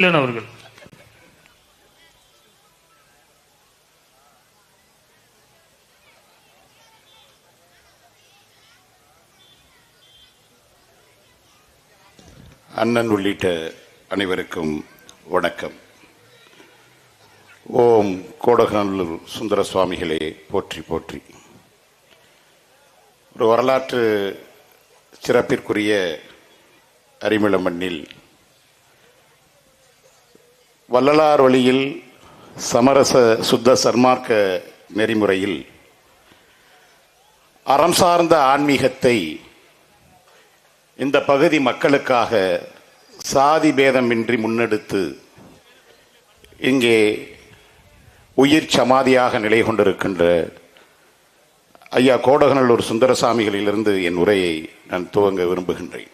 இல்லன் அவர்கள். அண்ணன் உள்ளிட்ட அனைவருக்கும் வணக்கம். ஓம் கோடகநல்லூர் சுந்தர சுவாமிகளே போற்றி போற்றி. ஒரு வரலாற்று சிறப்பிற்குரிய அரிமள மண்ணில் வள்ளலார் வழியில் சமரச சுத்த சன்மார்க்க நெறிமுறையில் அறம் சார்ந்த ஆன்மீகத்தை இந்த பகுதி மக்களுக்காக சாதி பேதமின்றி முன்னெடுத்து இங்கே உயிர் சமாதியாக நிலை கொண்டிருக்கின்ற ஐயா கோடகநல்லூர் சுந்தரசாமிகளிலிருந்து என் உரையை நான் துவங்க விரும்புகின்றேன்.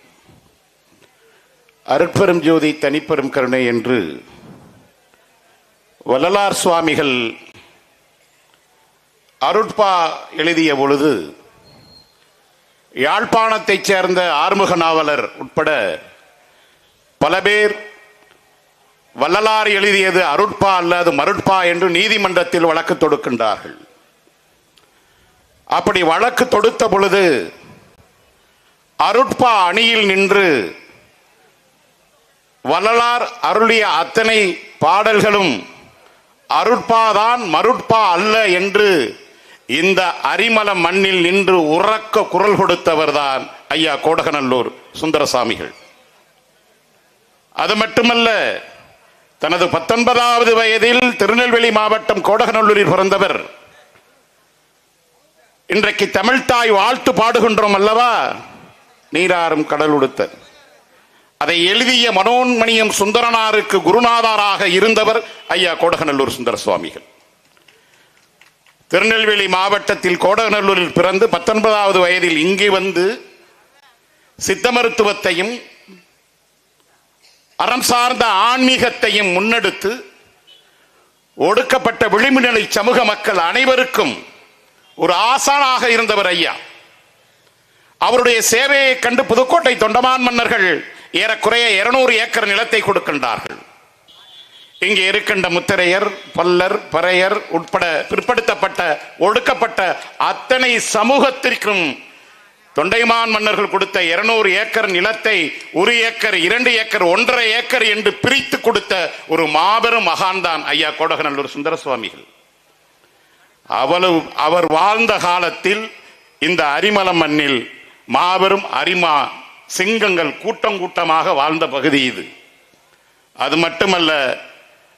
அருட்பெரும் ஜோதி தனிப்பெரும் கருணை என்று வள்ளலார் சுவாமிகள் அருட்பா எழுதிய பொழுது யாழ்ப்பாணத்தைச் சேர்ந்த ஆறுமுக நாவலர் உட்பட பல பேர் வள்ளலார் எழுதியது அருட்பா அல்லது மருட்பா என்று நீதிமன்றத்தில் வழக்கு தொடுக்கின்றார்கள். அப்படி வழக்கு தொடுத்த பொழுது அருட்பா அணியில் நின்று வள்ளலார் அருளிய அத்தனை பாடல்களும் அருட்பாதான் மருட்பா அல்ல என்று இந்த அரிமல மண்ணில் நின்று உறக்க குரல் கொடுத்தவர்தான் ஐயா கோடகநல்லூர் சுந்தரசாமிகள். அது மட்டுமல்ல தனது பத்தொன்பதாவது வயதில் திருநெல்வேலி மாவட்டம் கோடகநல்லூரில் பிறந்தவர். இன்றைக்கு தமிழ்தாய் வாழ்த்து பாடுகின்றோம் அல்லவா? நீராறும் கடல் உடுத்த அதை எழுதிய மனோன்மணியம் சுந்தரனாருக்கு குருநாதராக இருந்தவர் ஐயா கோடகநல்லூர் சுந்தர சுவாமிகள். திருநெல்வேலி மாவட்டத்தில் கோடகநல்லூரில் பிறந்து பத்தொன்பதாவது வயதில் இங்கே வந்து சித்த மருத்துவத்தையும் அறம் சார்ந்த ஆன்மீகத்தையும் முன்னெடுத்து ஒடுக்கப்பட்ட விளிம்புநிலை சமூக மக்கள் அனைவருக்கும் ஒரு ஆசானாக இருந்தவர் ஐயா. அவருடைய சேவையை கண்டு புதுக்கோட்டை தொண்டமான் மன்னர்கள் ஏறக்குறைய இருநூறு ஏக்கர் நிலத்தை கொடுக்கின்றார்கள். இங்கே இருக்கின்ற முத்திரையர் பல்லர் பறையர் உட்பட பிற்படுத்தப்பட்ட ஒடுக்கப்பட்ட அத்தனை சமூகத்திற்கும் தொண்டைமான் மன்னர்கள் கொடுத்த இருநூறு ஏக்கர் நிலத்தை ஒரு ஏக்கர் இரண்டு ஏக்கர் ஒன்றரை ஏக்கர் என்று பிரித்து கொடுத்த ஒரு மாபெரும் மகான்தான் ஐயா கோடகநல்லூர் சுந்தர சுவாமிகள் அவ்வளவு அவர் வாழ்ந்த காலத்தில் இந்த அரிமல மண்ணில் மாபெரும் அரிமா சிங்கங்கள் கூட்டம் கூட்டமாக வாழ்ந்த பகுதி இது. அது மட்டுமல்ல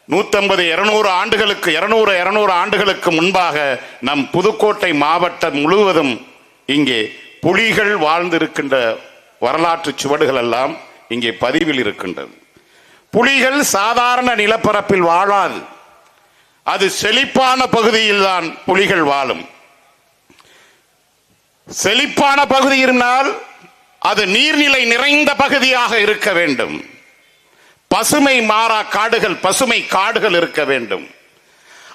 நூற்றம்பது இருநூறு ஆண்டுகளுக்கு இருநூறு இருநூறு ஆண்டுகளுக்கு முன்பாக நம் புதுக்கோட்டை மாவட்டம் முழுவதும் இங்கே புலிகள் வாழ்ந்திருக்கின்ற வரலாற்று சுவடுகள் எல்லாம் இங்கே பதிவில் இருக்கின்றது. புலிகள் சாதாரண நிலப்பரப்பில் வாழாது. அது செழிப்பான பகுதியில் தான் புலிகள் வாழும். செழிப்பான பகுதி இருந்தால் அது நீர்நிலை நிறைந்த பகுதியாக இருக்க வேண்டும். பசுமை மாறா காடுகள் பசுமை காடுகள் இருக்க வேண்டும்.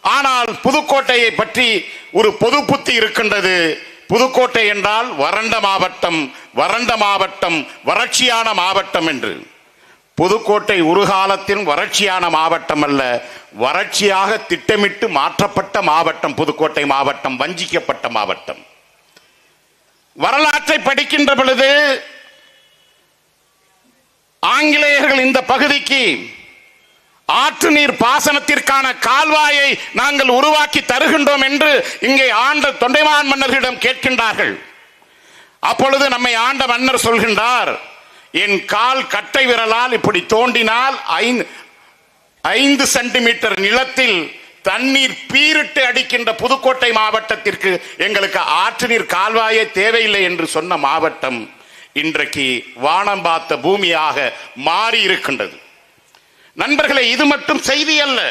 ஆனால் புதுக்கோட்டையை பற்றி ஒரு பொது புத்தி இருக்கின்றது. புதுக்கோட்டை என்றால் வறண்ட மாவட்டம் வறண்ட மாவட்டம் வறட்சியான மாவட்டம் என்று. புதுக்கோட்டை ஒரு காலத்தில் வறட்சியான மாவட்டம் அல்ல. வறட்சியாக திட்டமிட்டு மாற்றப்பட்ட மாவட்டம் புதுக்கோட்டை மாவட்டம் வஞ்சிக்கப்பட்ட மாவட்டம். வரலாற்றை படிக்கின்ற பொழுது ஆங்கிலேயர்கள் இந்த பகுதிக்கு ஆற்று நீர் பாசனத்திற்கான கால்வாயை நாங்கள் உருவாக்கி தருகின்றோம் என்று இங்கே ஆண்ட தொண்டைமான் மன்னர்களிடம் கேட்கின்றார்கள். அப்பொழுது நம்மை ஆண்ட மன்னர் சொல்கின்றார் என் கால் கட்டை விரலால் இப்படி தோண்டினால் ஐந்து ஐந்து சென்டிமீட்டர் நிலத்தில் தண்ணீர் பீரிட்டு அடிக்கின்ற புதுக்கோட்டை மாவட்டத்திற்கு எங்களுக்கு ஆற்று நீர் கால்வாயே தேவையில்லை என்று சொன்ன மாவட்டம் இன்றைக்கு வானம் பார்த்த பூமியாக மாறி இருக்கின்றது. நண்பர்களே இது மட்டும் செய்தி அல்ல.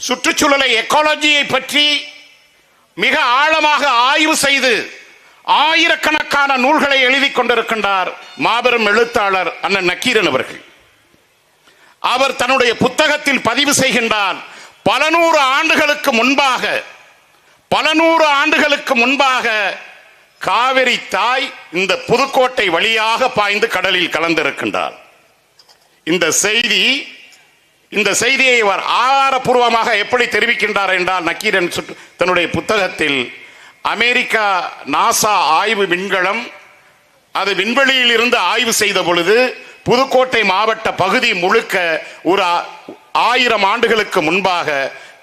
சுற்றுச்சூழலை எக்காலஜியை பற்றி மிக ஆழமாக ஆய்வு செய்து ஆயிரக்கணக்கான நூல்களை எழுதி கொண்டிருக்கின்றார் மாபெரும் எழுத்தாளர் அண்ணன் நக்கீரன் அவர்கள். அவர் தன்னுடைய புத்தகத்தில் பதிவு செய்கின்றார் பல நூறு ஆண்டுகளுக்கு முன்பாக பல நூறு ஆண்டுகளுக்கு முன்பாக காவிரி தாய் இந்த புதுக்கோட்டை வழியாக பாய்ந்து கடலில் கலந்திருக்கின்றார் இந்த செய்தி இந்த செய்தியை அவர் ஆதாரபூர்வமாக எப்படி தெரிவிக்கின்றார் என்றால் நக்கீரன் தன்னுடைய புத்தகத்தில் அமெரிக்கா நாசா ஆய்வு விண்கலம் அது விண்வெளியில் இருந்து ஆய்வு செய்த பொழுது புதுக்கோட்டை மாவட்ட பகுதி முழுக்க ஒரு ஆயிரம் ஆண்டுகளுக்கு முன்பாக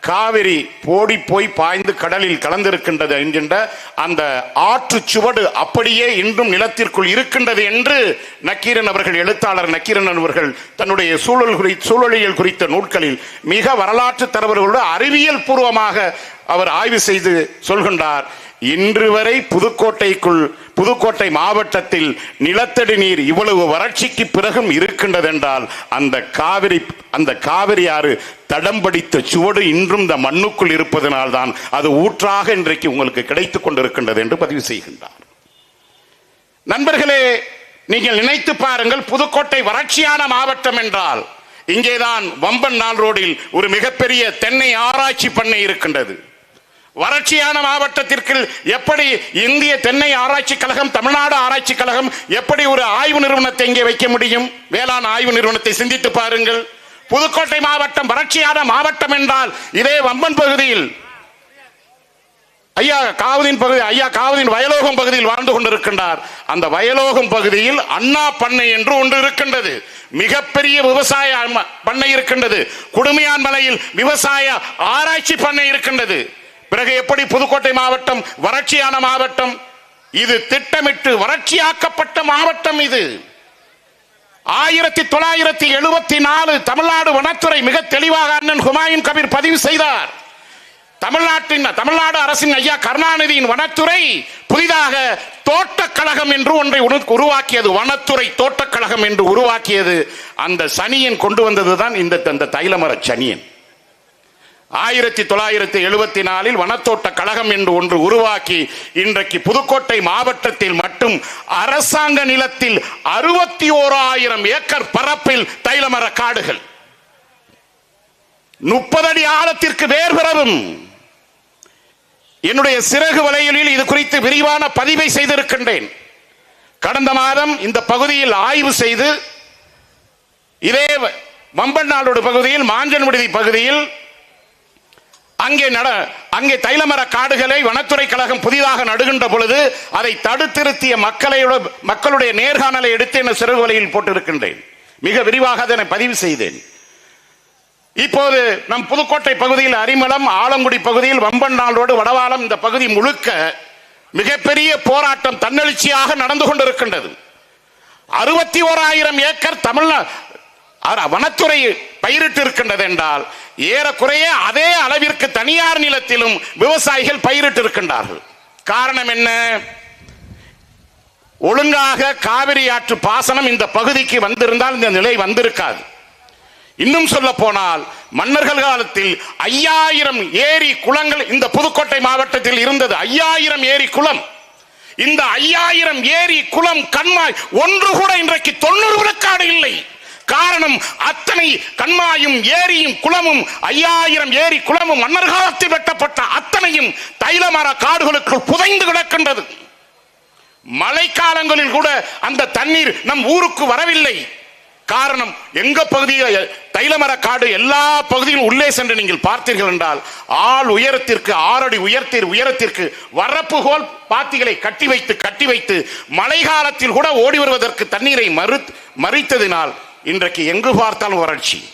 காவிரி போடி போய் பாய்ந்து கடலில் கலந்திருக்கின்றது என்கின்ற அந்த ஆற்று சுவடு அப்படியே இன்றும் நிலத்திற்குள் இருக்கின்றது என்று நக்கீரன் அவர்கள் எழுத்தாளர் நக்கீரன் அவர்கள் தன்னுடைய சூழல் குறி சூழலியல் குறித்த நூல்களில் மிக வரலாற்று தரவர்களோடு அறிவியல் பூர்வமாக அவர் ஆய்வு செய்து சொல்கின்றார் இன்று வரை புதுக்கோட்டைக்குள் புதுக்கோட்டை மாவட்டத்தில் நிலத்தடி நீர் இவ்வளவு வறட்சிக்கு பிறகும் இருக்கின்றது என்றால் அந்த காவிரி அந்த காவிரி ஆறு தடம் படித்த சுவடு இன்றும் இந்த மண்ணுக்குள் இருப்பதனால்தான் அது ஊற்றாக இன்றைக்கு உங்களுக்கு கிடைத்துக் கொண்டிருக்கின்றது என்று பதிவு செய்கின்றார். நண்பர்களே நீங்கள் நினைத்து பாருங்கள் புதுக்கோட்டை வறட்சியான மாவட்டம் என்றால் இங்கேதான் வம்பன் நாள் ரோடில் ஒரு மிகப்பெரிய தென்னை ஆராய்ச்சி பண்ணை இருக்கின்றது. வறட்சியான மாவட்டத்திற்கு எப்படி இந்திய தென்னை ஆராய்ச்சி கழகம் தமிழ்நாடு ஆராய்ச்சி கழகம் எப்படி ஒரு ஆய்வு நிறுவனத்தை இங்கே வைக்க முடியும்? வேளாண் ஆய்வு நிறுவனத்தை சிந்தித்து பாருங்கள். புதுக்கோட்டை மாவட்டம் வறட்சியான மாவட்டம் என்றால் இதே வம்பன் பகுதியில் ஐயா காவதின் பகுதி ஐயா காவதின் வயலோகம் பகுதியில் வாழ்ந்து கொண்டிருக்கின்றார். அந்த வயலோகம் பகுதியில் அண்ணா பண்ணை என்று ஒன்று இருக்கின்றது. மிகப்பெரிய விவசாய பண்ணை இருக்கின்றது. குடுமையான் மலையில் விவசாய ஆராய்ச்சி பண்ணை இருக்கின்றது. பிறகு எப்படி புதுக்கோட்டை மாவட்டம் வறட்சியான மாவட்டம்? இது திட்டமிட்டு வறட்சியாக்கப்பட்ட மாவட்டம் இது. ஆயிரத்தி தொள்ளாயிரத்தி எழுபத்தி நாலு தமிழ்நாடு வனத்துறை மிக தெளிவாக அண்ணன் ஹுமாயூன் கபீர் பதிவு செய்தார். தமிழ்நாட்டின் தமிழ்நாடு அரசின் ஐயா கருணாநிதியின் வனத்துறை புதிதாக தோட்டக்கழகம் என்று ஒன்றை உருவாக்கியது. வனத்துறை தோட்டக்கழகம் என்று உருவாக்கியது. அந்த சனியன் கொண்டு வந்ததுதான் இந்த இந்த தைலமர சனியன். ஆயிரத்தி தொள்ளாயிரத்தி எழுபத்தி நாலில் வனத்தோட்ட கழகம் என்று ஒன்று உருவாக்கி இன்றைக்கு புதுக்கோட்டை மாவட்டத்தில் மட்டும் அரசாங்க நிலத்தில் அறுபத்தி ஓராயிரம் ஏக்கர் பரப்பில் தைலமர காடுகள். முப்பது அடி ஆழத்திற்கு வேர் பிறவும் என்னுடைய சிறகு வலையலில் இது குறித்து விரிவான பதிவை செய்திருக்கின்றேன். கடந்த மாதம் இந்த பகுதியில் ஆய்வு செய்து இதே வம்பன்னாளோடு பகுதியில் மாஞ்சன் விடுதி பகுதியில் அங்கே நட அங்கே தைலமர காடுகளை வனத்துறை கழகம் புதிதாக நடுகின்ற பொழுது அதை தடுத்திருத்திய மக்களையோட மக்களுடைய நேர்காணலை எடுத்து என்ன சிறகு வலையில் போட்டிருக்கின்றேன். மிக விரிவாக அதனை பதிவு செய்தேன். இப்போது நம் புதுக்கோட்டை பகுதியில் அரிமளம் ஆலங்குடி பகுதியில் வம்பன் நாளோடு வடவாளம் இந்த பகுதி முழுக்க மிகப்பெரிய போராட்டம் தன்னெழுச்சியாக நடந்து கொண்டிருக்கின்றது. அறுபத்தி ஓராயிரம் ஏக்கர் தமிழ்நா வனத்துறை பயிரிட்டு இருக்கின்றது என்றால் ஏறக்குறைய அதே அளவிற்கு தனியார் நிலத்திலும் விவசாயிகள் பயிரிட்டு இருக்கின்றார்கள் காரணம் என்ன? ஒழுங்காக காவிரி ஆற்று பாசனம் இந்த பகுதிக்கு வந்திருந்தால் இந்த நிலை வந்திருக்காது. இன்னும் சொல்ல போனால் மன்னர்கள் காலத்தில் ஐயாயிரம் ஏரி குளங்கள் இந்த புதுக்கோட்டை மாவட்டத்தில் இருந்தது. ஐயாயிரம் ஏரி குளம். இந்த ஐயாயிரம் ஏரி குளம் கண்மாய் ஒன்று கூட இன்றைக்கு தொண்ணூறு விழுக்காடு இல்லை. காரணம் அத்தனை கண்மாயும் ஏரியும் குளமும் ஐயாயிரம் ஏரி குளமும் மன்னர் காலத்தில் வெட்டப்பட்ட அத்தனையும் தைலமர காடுகளுக்குள் புதைந்து கிடக்கின்றது. மழைக்காலங்களில் கூட அந்த தண்ணீர் நம் ஊருக்கு வரவில்லை. காரணம் எங்க பகுதியில் தைலமர காடு எல்லா பகுதியிலும் உள்ளே சென்று நீங்கள் பார்த்தீர்கள் என்றால் ஆள் உயரத்திற்கு ஆறடி உயர்த்தீர் உயரத்திற்கு வரப்புகோல் பாத்திகளை கட்டி வைத்து கட்டி வைத்து மழை காலத்தில் கூட ஓடி வருவதற்கு தண்ணீரை மறு மறித்ததினால் இன்றைக்கு எங்கு பார்த்தாலும் வறட்சி.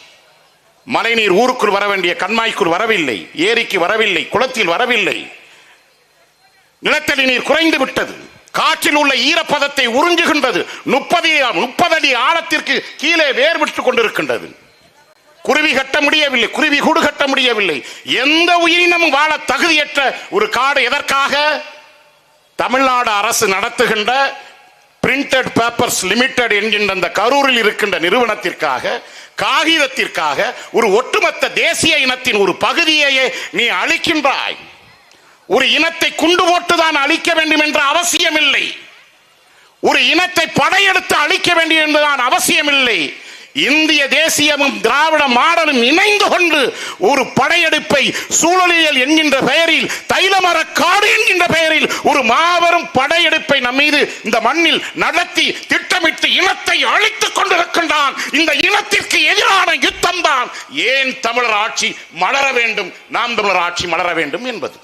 மழைநீர் ஊருக்குள் வர வேண்டிய கண்மாய்க்குள் வரவில்லை ஏரிக்கு வரவில்லை குளத்தில் வரவில்லை. நிலத்தடி நீர் குறைந்து விட்டது. காற்றில் உள்ள ஈரப்பதத்தை உறிஞ்சுகின்றது. முப்பது முப்பது அடி ஆழத்திற்கு கீழே வேர் விட்டுக் கொண்டிருக்கின்றது. குருவி கட்ட முடியவில்லை குருவி கூடு கட்ட முடியவில்லை. எந்த உயிரினமும் வாழ தகுதியற்ற ஒரு காடு எதற்காக? தமிழ்நாடு அரசு நடத்துகின்ற பிரிண்டட் பேப்பர்ஸ் லிமிடெட் என்கின்ற அந்த கரூரில் இருக்கின்ற நிறுவனத்திற்காக காகிதத்திற்காக ஒரு ஒட்டுமொத்த தேசிய இனத்தின் ஒரு பகுதியையே நீ அழிக்கின்றாய். ஒரு இனத்தை குண்டு போட்டுதான் அழிக்க வேண்டும் என்ற அவசியம் இல்லை ஒரு இனத்தை படையெடுத்து அழிக்க வேண்டும் என்றுதான் அவசியம் இல்லை இந்திய தேசியமும் திராவிட மாடலும் இணைந்து கொண்டு ஒரு படையெடுப்பை சூழலியல் என்கின்ற பெயரில் தைலமரக்காடு என்கின்ற பெயரில் ஒரு மாபெரும் படையெடுப்பு நம் மீது இந்த மண்ணில் நடத்தி திட்டமிட்டு இனத்தை அழித்துக் கொண்டிருக்கின்றான். இந்த இனத்திற்கு எதிரான யுத்தம் தான். ஏன் தமிழர் ஆட்சி மலர வேண்டும்? நாம் தமிழர் ஆட்சி மலர வேண்டும் என்பது.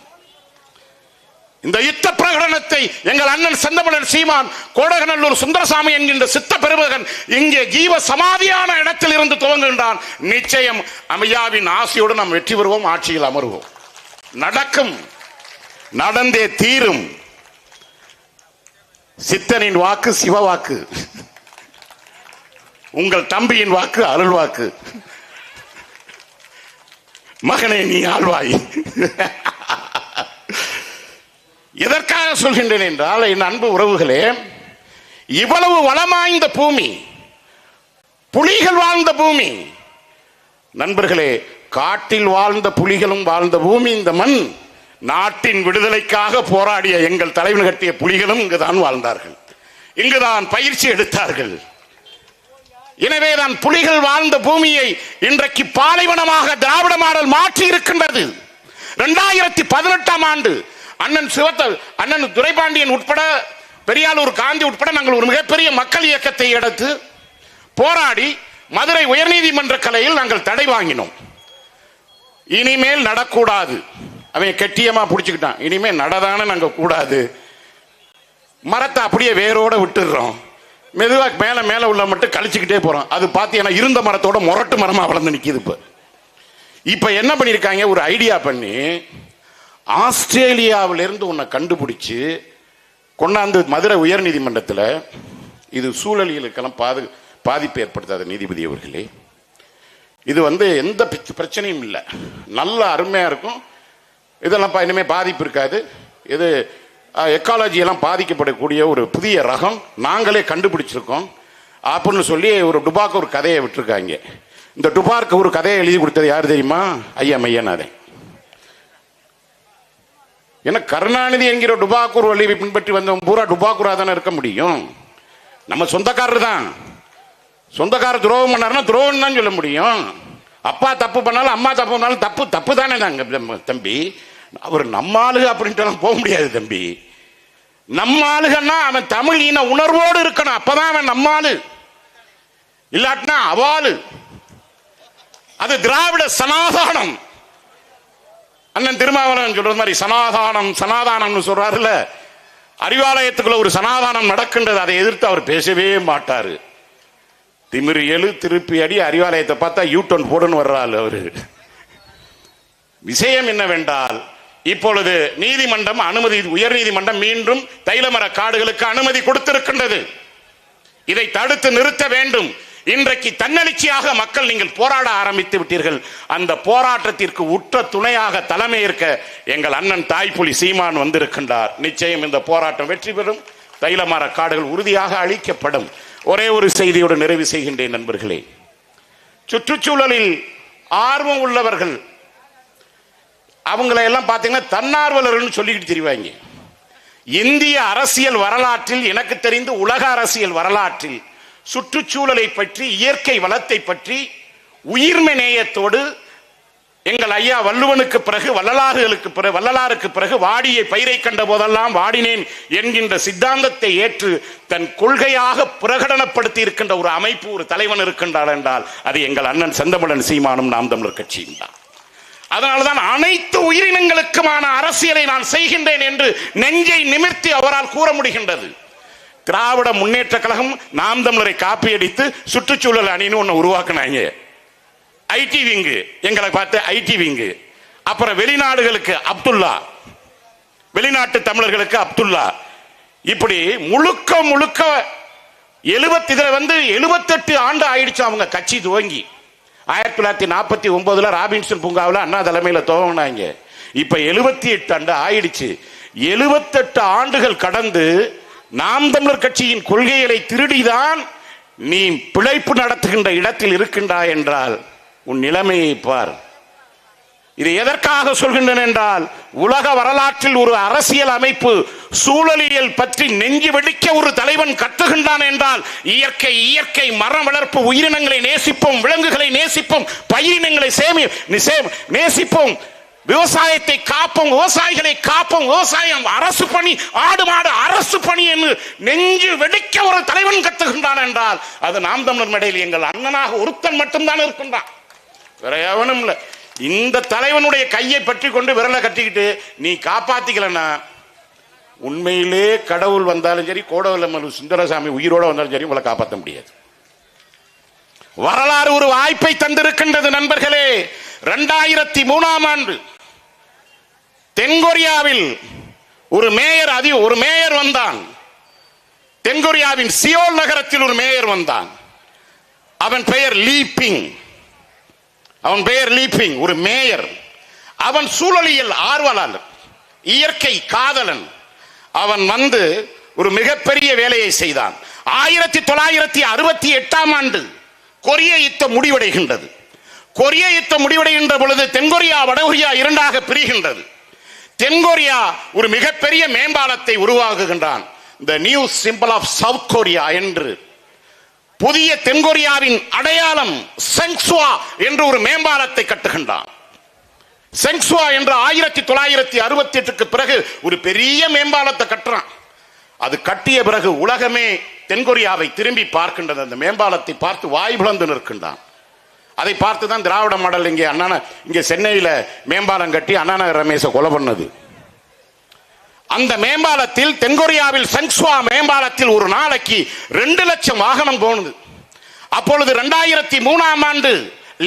இந்த யுத்த பிரகடனத்தை எங்கள் அண்ணன் செந்தமிழன் சீமான் கோடகநல்லூர் சுந்தரசாமி என்கின்ற சித்த பெருமகன் இங்கே ஜீவ சமாதியான இடத்தில் இருந்து துவங்குகின்றான். நிச்சயம் அமையாவின் ஆசையோடு நாம் வெற்றி பெறுவோம் ஆட்சியில் அமருவோம். நடக்கும் நடந்தே தீரும். சித்தனின் வாக்கு சிவ வாக்கு உங்கள் தம்பியின் வாக்கு அருள் வாக்கு மகனே நீ ஆழ்வாய். எதற்காக சொல்கின்றேன் என்றால் என் அன்பு உறவுகளே இவ்வளவு வளமாய்ந்த பூமி புலிகள் வாழ்ந்த பூமி. நண்பர்களே காட்டில் வாழ்ந்த புலிகளும் வாழ்ந்த பூமி. இந்த மண் நாட்டின் விடுதலைக்காக போராடிய எங்கள் தலைவன் கட்டிய புலிகளும் இங்குதான் வாழ்ந்தார்கள். இங்குதான் பயிற்சி எடுத்தார்கள். எனவே தான் புலிகள் வாழ்ந்த பூமியை இன்றைக்கு பாலைவனமாக திராவிட மாடல் மாற்றி இருக்கின்றது. இரண்டாயிரத்தி பதினெட்டாம் ஆண்டு அண்ணன் சிவத்த அண்ணன் துரைபாண்டியன் உட்பட பெரியாலூர் காந்தி உட்பட நாங்கள் ஒரு மிகப்பெரிய மக்கள் இயக்கத்தை எடுத்து போராடி மதுரை உயர்நீதிமன்ற கலையில் நாங்கள் தடை வாங்கினோம். இனிமேல் நடக்கூடாது. அவன் கெட்டியமா பிடிச்சிக்கிட்டான். இனிமேல் நடதான நாங்க கூடாது. மரத்தை அப்படியே வேரோட விட்டுடுறோம். மெதுவா மேல மேல உள்ள மட்டும் கழிச்சுக்கிட்டே போறோம். அது பார்த்தீங்கன்னா இருந்த மரத்தோட முரட்டு மரமா வளர்ந்து நிக்குது இப்ப. இப்ப என்ன பண்ணிருக்காங்க? ஒரு ஐடியா பண்ணி ஆஸ்திரேலியாவிலிருந்து உன்னை கண்டுபிடிச்சு கொண்டாந்து மதுரை உயர்நீதிமன்றத்தில் இது சூழலியலுக்கெல்லாம் பாது பாதிப்பு ஏற்படுத்தாத நீதிபதி அவர்களே. இது வந்து எந்த பிரச்சனையும் இல்லை. நல்ல அருமையாக இருக்கும். இதெல்லாம் இனிமேல் பாதிப்பு இருக்காது. இது எக்காலஜியெல்லாம் பாதிக்கப்படக்கூடிய ஒரு புதிய ரகம் நாங்களே கண்டுபிடிச்சிருக்கோம். அப்படின்னு சொல்லி ஒரு டுபாக்கு ஒரு கதையை விட்டுருக்காங்க. இந்த டுபார்க்கு ஒரு கதையை எழுதி கொடுத்தது யார் தெரியுமா? ஐயா மையநாதன். ஏன்னா கருணாநிதி என்கிற டுபாக்கூர் வழியை பின்பற்றி வந்தவன் பூரா டுபாக்கூரா தானே இருக்க முடியும்? நம்ம சொந்தக்காரர் தான் சொந்தக்காரர் துரோகம் பண்ணாருன்னா துரோகம் தான் சொல்ல முடியும். அப்பா தப்பு பண்ணாலும் அம்மா தப்பு பண்ணாலும் தப்பு தப்பு தானே நாங்க தம்- தம்பி. அவர் நம்ம ஆளுக அப்படின்ட்டு போக முடியாது தம்பி. நம்ம ஆளுகன்னா அவன் தமிழ் இன உணர்வோடு இருக்கணும். அப்பதான் அவன் நம்ம ஆளு. இல்லாட்டினா அவாளு அது திராவிட சனாதானம். அண்ணன் திருமாவளவன் சொல்றது மாதிரி சனாதானம் சனாதானம்னு சொல்றாருல அறிவாலயத்துக்குள்ள ஒரு சனாதானம் நடக்கின்றது. அதை எதிர்த்து அவர் பேசவே மாட்டாரு. திமிரு எழு திருப்பி அடி அறிவாலயத்தை பார்த்தா யூ டர்ன் போடுன்னு வர்றாள் அவரு. விஷயம் என்னவென்றால் இப்பொழுது நீதிமன்றம் அனுமதி உயர்நீதிமன்றம் மீண்டும் தைலமர காடுகளுக்கு அனுமதி கொடுத்திருக்கின்றது. இதை தடுத்து நிறுத்த வேண்டும். இன்றைக்கு தன்னெழுச்சியாக மக்கள் நீங்கள் போராட ஆரம்பித்து விட்டீர்கள். அந்த போராட்டத்திற்கு உற்ற துணையாக தலைமை இருக்க எங்கள் அண்ணன் தாய்ப்புலி சீமான் வந்திருக்கின்றார். நிச்சயம் இந்த போராட்டம் வெற்றி பெறும். தைலமர காடுகள் உறுதியாக அழிக்கப்படும். ஒரே ஒரு செய்தியோடு நிறைவு செய்கின்றேன் நண்பர்களே. சுற்றுச்சூழலில் ஆர்வம் உள்ளவர்கள் அவங்களை எல்லாம் பார்த்தீங்கன்னா தன்னார்வலர்கள்னு சொல்லிக்கிட்டு தெரிவாங்க. இந்திய அரசியல் வரலாற்றில் எனக்கு தெரிந்து உலக அரசியல் வரலாற்றில் சுற்றுச்சூழலை பற்றி இயற்கை வளத்தை பற்றி உயிர்மை நேயத்தோடு எங்கள் ஐயா வள்ளுவனுக்கு பிறகு வள்ளலாறுகளுக்கு பிறகு வள்ளலாருக்கு பிறகு வாடியை பயிரை கண்ட போதெல்லாம் வாடினேன் என்கின்ற சித்தாந்தத்தை ஏற்று தன் கொள்கையாக பிரகடனப்படுத்தி இருக்கின்ற ஒரு அமைப்பு ஒரு தலைவன் இருக்கின்றார் என்றால் அது எங்கள் அண்ணன் செந்தமிழன் சீமானும் நாம் தமிழர் கட்சியும் தான். அதனால்தான் அனைத்து உயிரினங்களுக்குமான அரசியலை நான் செய்கின்றேன் என்று நெஞ்சை நிமிர்த்தி அவரால் கூற முடிகின்றது. திராவிட முன்னேற்ற கழகம் நாம் தமிழரை காப்பியடித்து சுற்றுச்சூழல் அணின்னு ஒன்று உருவாக்குனாங்க. ஐடி விங்கு எங்களை பார்த்து ஐடி விங்கு அப்புறம் வெளிநாடுகளுக்கு அப்துல்லா. வெளிநாட்டு தமிழர்களுக்கு அப்துல்லா. இப்படி முழுக்க முழுக்க எழுபத்தி இதில் வந்து எழுபத்தெட்டு ஆண்டு ஆயிடுச்சு அவங்க கட்சி துவங்கி. ஆயிரத்தி தொள்ளாயிரத்தி நாற்பத்தி ஒன்பதுல ராபின்சன் பூங்காவில் அண்ணா தலைமையில் துவங்கினாங்க. இப்போ எழுபத்தி எட்டு ஆண்டு ஆயிடுச்சு. எழுபத்தெட்டு ஆண்டுகள் கடந்து நாம் தமிழர் கட்சியின் கொள்கைகளை திருடிதான் நீ பிழைப்பு நடத்துகின்ற இடத்தில் இருக்கின்றாய் என்றால் உன் நிலைமையை பார். இது எதற்காக சொல்கின்றன என்றால் உலக வரலாற்றில் ஒரு அரசியல் அமைப்பு சூழலியல் பற்றி நெஞ்சு வெடிக்க ஒரு தலைவன் கத்துகின்றான் என்றால் இயற்கை இயற்கை மரம் வளர்ப்பு உயிரினங்களை நேசிப்போம் விலங்குகளை நேசிப்போம் பயிரினங்களை சேமி நேசிப்போம் விவசாயத்தை காப்போம் விவசாயிகளை காப்போம் விவசாயம் அரசு பணி ஆடு மாடு அரசு பணி என்று நெஞ்சு வெடிக்க ஒரு தலைவன் கத்துகின்றான் என்றால் அது நாம் தமிழர் மேடையில் எங்கள் அண்ணனாக ஒருத்தன் மட்டும்தான் இருக்கின்றான். வேற எவனும் இல்ல. இந்த தலைவனுடைய கையை பற்றி கொண்டு விரலை கட்டிக்கிட்டு நீ காப்பாத்திக்கலன்னா உண்மையிலே கடவுள் வந்தாலும் சரி கோடவல்லம்மன் சுந்தரசாமி உயிரோட வந்தாலும் சரி உங்களை காப்பாற்ற முடியாது. வரலாறு ஒரு வாய்ப்பை தந்திருக்கின்றது நண்பர்களே. ரெண்டாயிரத்தி மூணாம் ஆண்டு தென்கொரியாவில் ஒரு மேயர் அதி ஒரு மேயர் வந்தான். தென்கொரியாவின் சியோல் நகரத்தில் ஒரு மேயர் வந்தான். அவன் பெயர் லீபிங் அவன் பெயர் லீப்பிங் ஒரு மேயர். அவன் சூழலியல் ஆர்வலாளர் இயற்கை காதலன். அவன் வந்து ஒரு மிகப்பெரிய வேலையை செய்தான். ஆயிரத்தி தொள்ளாயிரத்தி அறுபத்தி எட்டாம் ஆண்டு கொரிய யுத்தம் முடிவடைகின்றது. கொரிய யுத்தம் முடிவடைகின்ற பொழுது தென்கொரியா வடகொரியா இரண்டாக பிரிகின்றது. தென்கொரியா ஒரு மிகப்பெரிய மேம்பாலத்தை உருவாக்குகின்றான். The new symbol of South Korea என்று புதிய தென்கொரியாவின் அடையாளம் செங்சுவா என்று ஒரு மேம்பாலத்தை கட்டுகின்றான். செங்சுவா என்ற ஆயிரத்தி தொள்ளாயிரத்தி அறுபத்தி எட்டுக்கு பிறகு ஒரு பெரிய மேம்பாலத்தை கட்டுறான். அது கட்டிய பிறகு உலகமே தென்கொரியாவை திரும்பி பார்க்கின்றது. அந்த மேம்பாலத்தை பார்த்து வாய் புலந்து நிற்கின்றான். அதை பார்த்து தான் திராவிட மாடல் இங்கே அண்ணா இங்கே சென்னையில் மேம்பாலம் கட்டி அண்ணா ரமேஷை கொலை பண்ணது. அந்த மேம்பாலத்தில் தென்கொரியாவில் சங்ஸ்வா மேம்பாலத்தில் ஒரு நாளைக்கு ரெண்டு லட்சம் வாகனம் போனது. அப்பொழுது ரெண்டாயிரத்தி மூணாம் ஆண்டு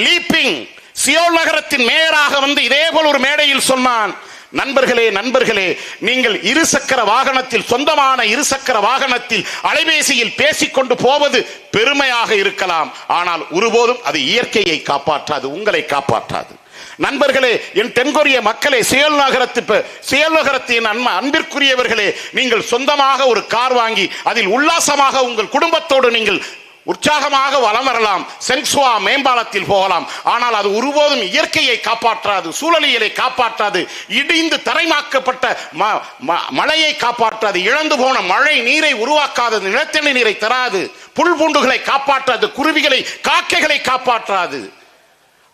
லீப்பிங் சியோல் நகரத்தின் மேயராக வந்து இதே போல் ஒரு மேடையில் சொன்னான் நண்பர்களே நண்பர்களே நீங்கள் இருசக்கர வாகனத்தில் சொந்தமான இருசக்கர வாகனத்தில் அலைபேசியில் பேசிக்கொண்டு போவது பெருமையாக இருக்கலாம். ஆனால் ஒருபோதும் அது இயற்கையை காப்பாற்றாது உங்களை காப்பாற்றாது. நண்பர்களே என் தென்கொரிய மக்களே செயல் நகரத்து செயல் நகரத்தின் அன்ப அன்பிற்குரியவர்களே நீங்கள் சொந்தமாக ஒரு கார் வாங்கி அதில் உல்லாசமாக உங்கள் குடும்பத்தோடு நீங்கள் உற்சாகமாக வலம் வரலாம். சென்சுவா மேம்பாலத்தில் போகலாம். ஆனால் அது ஒருபோதும் இயற்கையை காப்பாற்றாது சூழலியலை காப்பாற்றாது. இடிந்து தரைமாக்கப்பட்ட ம- ம- மழையை காப்பாற்றாது. இழந்து போன மழை நீரை உருவாக்காதது நிலத்தடி நீரை தராது. புல் பூண்டுகளை காப்பாற்றாது குருவிகளை காக்கைகளை காப்பாற்றாது.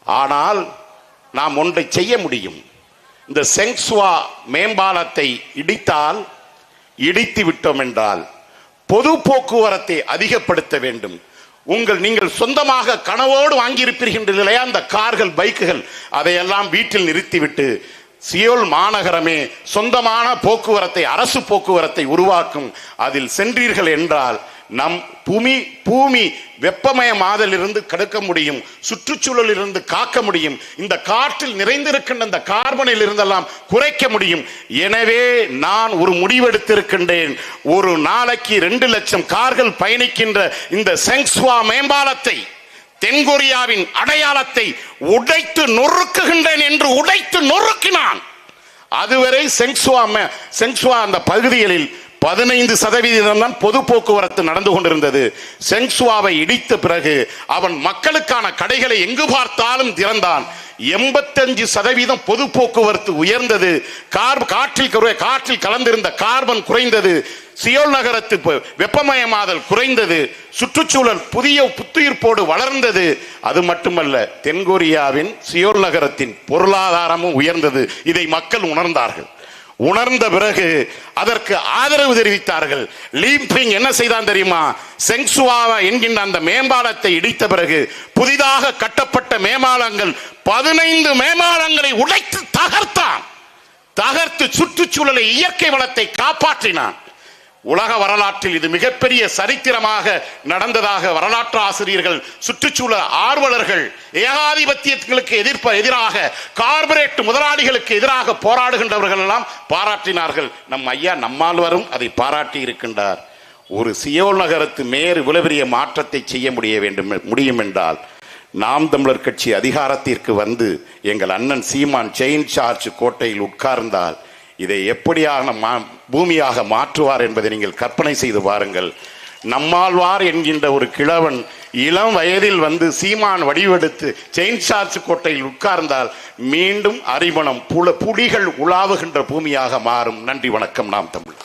ஆனால் நாம் ஒன்றை செய்ய முடியும். இந்த செங்சுவா மேம்பாலத்தை இடித்தால் இடித்து விட்டோம் என்றால் பொது போக்குவரத்தை அதிகப்படுத்த வேண்டும். உங்கள் நீங்கள் சொந்தமாக கனவோடு வாங்கியிருப்பீர்கள் இல்லையா? அந்த கார்கள் பைக்குகள் அதையெல்லாம் வீட்டில் நிறுத்திவிட்டு சியோல் மாநகரமே சொந்தமான போக்குவரத்தை அரசு போக்குவரத்தை உருவாக்கும். அதில் சென்றீர்கள் என்றால் நம் பூமி பூமி வெப்பமயமாதல் இருந்து முடியும் சுற்றுச்சூழலிலிருந்து காக்க முடியும் இந்த காற்றில் நிறைந்திருக்கின்ற இந்த கார்பனில் இருந்தெல்லாம் குறைக்க முடியும். எனவே நான் ஒரு முடிவெடுத்திருக்கின்றேன். ஒரு நாளைக்கு ரெண்டு லட்சம் கார்கள் பயணிக்கின்ற இந்த செங்ஸ்வா மேம்பாலத்தை தென்கொரியாவின் அடையாளத்தை உடைத்து நொறுக்குகின்றேன் என்று உடைத்து நொறுக்கினான். அதுவரை செங்சுவா மே- செங்சுவா அந்த பகுதிகளில் பதினைந்து சதவீதம் தான் பொது போக்குவரத்து நடந்து கொண்டிருந்தது. செங்சுவாவை இடித்த பிறகு அவன் மக்களுக்கான கடைகளை எங்கு பார்த்தாலும் திறந்தான். எண்பத்தஞ்சு சதவீதம் பொது போக்குவரத்து உயர்ந்தது. கார் காற்றில் காற்றில் கலந்திருந்த கார்பன் குறைந்தது. சியோல் நகரத்து வெப்பமயமாதல் குறைந்தது. சுற்றுச்சூழல் புதிய புத்துயிர்ப்போடு வளர்ந்தது. அது மட்டுமல்ல தென்கொரியாவின் சியோல் நகரத்தின் பொருளாதாரமும் உயர்ந்தது. இதை மக்கள் உணர்ந்தார்கள். உணர்ந்த பிறகு அதற்கு ஆதரவு தெரிவித்தார்கள். லீம்பிங் என்ன செய்தான் தெரியுமா? செங்சுவாவா என்கின்ற அந்த மேம்பாலத்தை இடித்த பிறகு புதிதாக கட்டப்பட்ட மேம்பாலங்கள் பதினைந்து மேம்பாலங்களை உடைத்து தகர்த்தான். தகர்த்து சுற்றுச்சூழலை இயற்கை வளத்தை காப்பாற்றினான். உலக வரலாற்றில் இது மிகப்பெரிய சரித்திரமாக நடந்ததாக வரலாற்று ஆசிரியர்கள் சுற்றுச்சூழல் ஆர்வலர்கள் ஏகாதிபத்தியங்களுக்கு எதிர்ப்ப எதிராக கார்பரேட் முதலாளிகளுக்கு எதிராக போராடுகின்றவர்கள் எல்லாம் பாராட்டினார்கள். நம் ஐயா நம்மால்வரும் அதை பாராட்டி இருக்கின்றார். ஒரு சியோல் நகரத்து மேயர் இவ்வளவு பெரிய மாற்றத்தை செய்ய முடிய வேண்டும் முடியும் என்றால் நாம் தமிழர் கட்சி அதிகாரத்திற்கு வந்து எங்கள் அண்ணன் சீமான் செயின் சார்ஜ் கோட்டையில் உட்கார்ந்தால் இதை எப்படியான மா- பூமியாக மாற்றுவார் என்பதை நீங்கள் கற்பனை செய்து பாருங்கள் நம்மாழ்வார் என்கின்ற ஒரு கிழவன் இளம் வயதில் வந்து சீமான் வடிவெடுத்து செயின் சார்ஜ் கோட்டையில் உட்கார்ந்தால் மீண்டும் அறிவனம் புல புலிகள் உலாவுகின்ற பூமியாக மாறும். நன்றி வணக்கம் நாம் தமிழ்.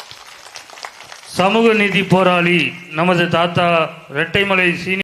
சமூக நீதி போராளி நமது தாத்தா ரெட்டைமலை சீனி